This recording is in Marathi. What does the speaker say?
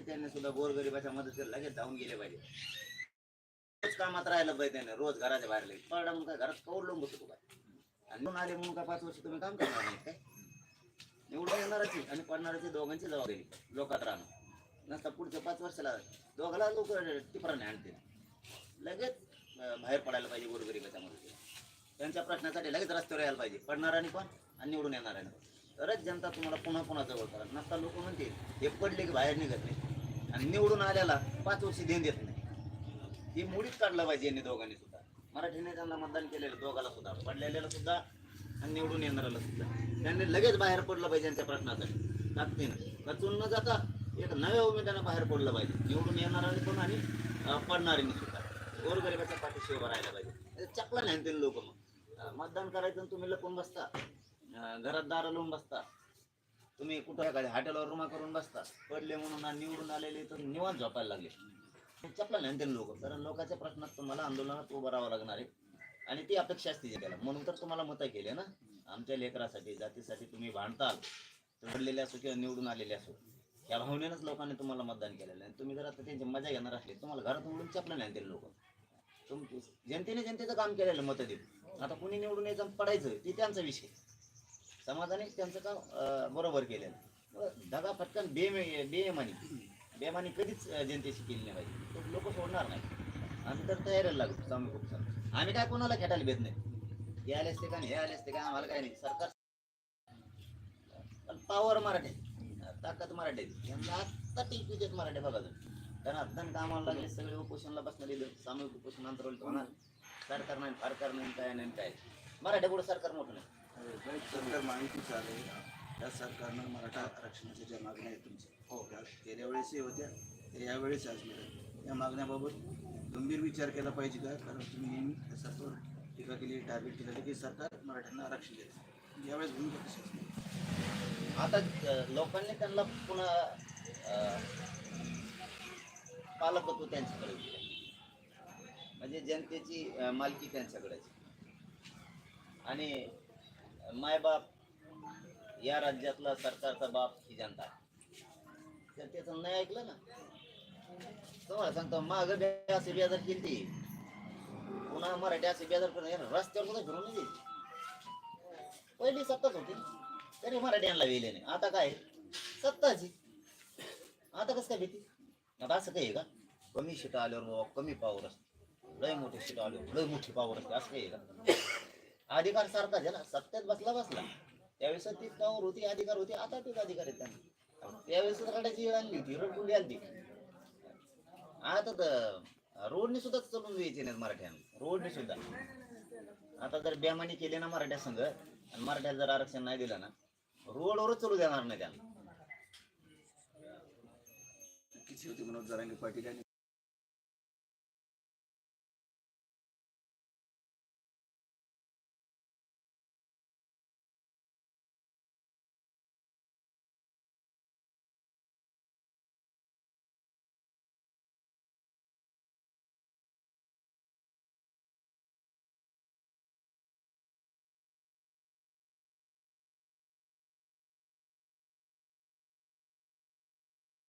पाहिजे त्यांनी सुद्धा गोरगरिबाच्या मदतीला लगेच जाऊन गेले पाहिजे. रोज कामात राहिलं पाहिजे त्याने रोज घराच्या बाहेर लगेच पडा म्हणून काय घरात कौर लोंब होतो काय आणि निवडून आले म्हणून काय पाच वर्ष तुम्ही काम करणार नाही काय? निवडून येणारच आणि पडणारची दोघांची जबाबदारी. लोकात राहणं. नसता पुढच्या पाच वर्षाला दोघाला लोक टिपराने आणतील. लगेच बाहेर पडायला पाहिजे गोरगरिबाच्या मदतीला. त्यांच्या प्रश्नासाठी लगेच रस्त्यावर यायला पाहिजे. पडणाराने पण आणि निवडून येणाऱ्याने पण. तरच जनता तुम्हाला पुन्हा पुन्हा जवळ करा नसता लोक म्हणतील हे पडले की बाहेर निघत नाही. आणि निवडून आल्याला पाच वर्ष देण देत नाही. हे मुळीच काढलं पाहिजे यांनी दोघांनी सुद्धा. मराठीने त्यांना मतदान केलेलं दोघाला सुद्धा. पडलेल्याला सुद्धा आणि निवडून येणाऱ्याला सुद्धा. त्यांनी लगेच बाहेर पडलं पाहिजे त्यांच्या प्रश्नासाठी. ताकदीनं. कचून न जाता एक नव्या उमेदवारानं बाहेर पडलं पाहिजे. निवडून येणाऱ्याने पण आणि अं, सुद्धा. गोरगरिबाच्या पाठीशी उभं राहायला पाहिजे. चकला नाही त्यांनी लोक मग. मतदान करायचं आणि तुम्ही लपून बसता. घरात दार लावून बसता. तुम्ही कुठं एखाद्या हॉटेलवर रुमा करून बसता. पडले म्हणून आणि निवडून आलेले तर निवांत झोपायला लागले. चपला नाही लोक. कारण लोकांच्या प्रश्नात तुम्हाला आंदोलनात उभं राहावं लागणार आहे. आणि ती अपेक्षा असते त्याला म्हणून तर तुम्हाला मतं केले ना. आमच्या लेकरासाठी जातीसाठी तुम्ही भांडताल. घडलेले असो किंवा निवडून आलेले असो. या भावनेनंच लोकांनी तुम्हाला मतदान केलेलं आहे. तुम्ही जर आता त्यांची मजा घेणार असले तुम्हाला घरात उडून चपला नाही ते लोक. तुम जनतेने जनतेचं काम केलेलं मतं देऊन. आता कुणी निवडून यायचं पडायचं ते त्यांचा विषय. समाजाने त्यांचं काम बरोबर केलेलं. दगा फटकन बेमे बेमानी बेमानी कधीच जनतेशी केली नाही पाहिजे. लोक सोडणार नाही. आम्ही तर तयारीला लागतो आम्ही खूप सारं आम्ही काय कोणाला खेटायला भेट नाही. हे आले असते का नाही हे आले असते का आम्हाला काय नाही. सरकार पावर मराठे. ताकद मराठे. यांना आत्ता टीपी देत मराठे बघा कारण अध्ययन कामाला लागले सगळे उपोषणला बसणारे सामूहिक उपोषण अंतरावलं होणार. सरकार नाही फारकार नाही काय नाही काय मराठे पुढे सरकार मोठं नाही. सरकार माहितीच आहे. त्या सरकारनं मराठा आरक्षणाच्या ज्या मागण्या आहेत तुमच्या हो त्या गेल्या वेळेसही होत्या त्या यावेळेस आज मिळाल्या. या मागण्याबाबत गंभीर विचार केला पाहिजे का? कारण तुम्ही नेहमी सरकार टीका केली टार्गेट केलं की सरकार मराठ्यांना आरक्षण देतं यावेळेस भूमिका कशी असते? आता लोकांनी त्यांना पुन्हा पालकत्व त्यांच्याकडे दिलं म्हणजे जनतेची मालकी त्यांच्याकडेच. आणि मायबाप या राज्यातला सरकारचा बाप ही जनता तर त्याचं नाही ऐकलं ना तुम्हाला सांगतो माग असे बेजार केली. ती पुन्हा मराठी असे बेजार करून रस्त्यावर सुद्धा फिरून नाही पहिली सत्ताच होती तरी मराठी यांना वेले नाही. आता काय सत्ताची आता कसं काय भीती? आता असं काही आहे का? कमी शिटा आल्यावर बाबा कमी पावर असते. लय मोठी शिटा आल्यावर लय मोठी पावर असते. असं काही आहे का? अधिकार सारखाच आहे ना सत्तेत बसला बसला. त्यावेळेस ती पावर होती अधिकार होती आता तेच अधिकार आहेत त्यांना त्यावेळेस रडायची वेळ आणली होती रडकुंडी आणली आता तर रोडने सुद्धा चलून द्यायचे नाहीत मराठ्यांना रोडने सुद्धा. आता जर बेमानी केली ना मराठ्या संघ आणि मराठ्याला जर आरक्षण नाही दिलं ना रोडवरच चलू देणार नाही त्यांना. किती होती मनोज जरांगे पाटील यांनी?